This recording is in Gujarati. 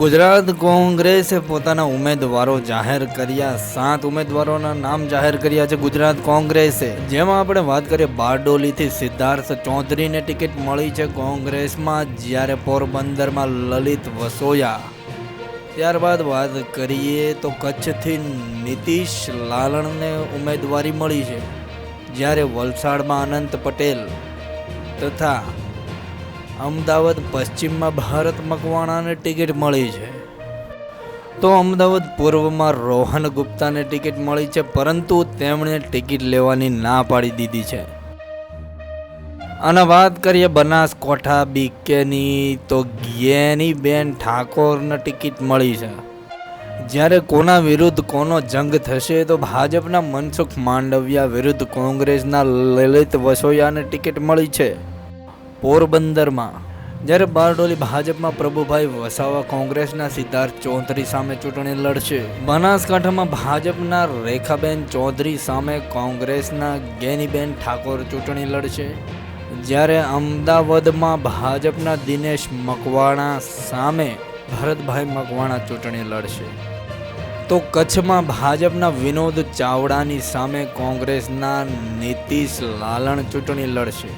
ગુજરાત કોંગ્રેસે પોતાના ઉમેદવારો જાહેર કર્યા. સાત ઉમેદવારોના નામ જાહેર કર્યા છે ગુજરાત કોંગ્રેસે. જેમાં આપણે વાત કરીએ બારડોલીથી સિદ્ધાર્થ ચૌધરીને ટિકિટ મળી છે કોંગ્રેસમાં જ્યારે પોરબંદરમાં લલિત વસોયા. ત્યારબાદ વાત કરીએ તો કચ્છથી નીતિશ લાલણને ઉમેદવારી મળી છે. જ્યારે વલસાડમાં અનંત પટેલ તથા અમદાવાદ પશ્ચિમમાં ભારત મકવાણાને ટિકિટ મળી છે. તો અમદાવાદ પૂર્વમાં રોહન ગુપ્તાને ટિકિટ મળી છે, પરંતુ તેમણે ટિકિટ લેવાની ના પાડી દીધી છે. અને વાત કરીએ બનાસકોઠા બીકેની તો બેન ઠાકોરને ટિકિટ મળી છે. જ્યારે કોના વિરુદ્ધ કોનો જંગ થશે, તો ભાજપના મનસુખ માંડવિયા વિરુદ્ધ કોંગ્રેસના લલિત વસોયાને ટિકિટ મળી છે. પોરબંદરમાં. જ્યારે બારડોલી ભાજપમાં પ્રભુભાઈ વસાવા કોંગ્રેસના સિદ્ધાર્થ ચૌધરી સામે ચૂંટણી લડશે, બનાસકાંઠામાં ભાજપના રેખાબેન ચૌધરી સામે કોંગ્રેસના ગેનીબેન ઠાકોર ચૂંટણી લડશે. જ્યારે અમદાવાદમાં ભાજપના દિનેશ મકવાણા સામે ભરતભાઈ મકવાણા ચૂંટણી લડશે. તો કચ્છમાં ભાજપના વિનોદ ચાવડાની સામે કોંગ્રેસના નીતિશ લાલણ ચૂંટણી લડશે.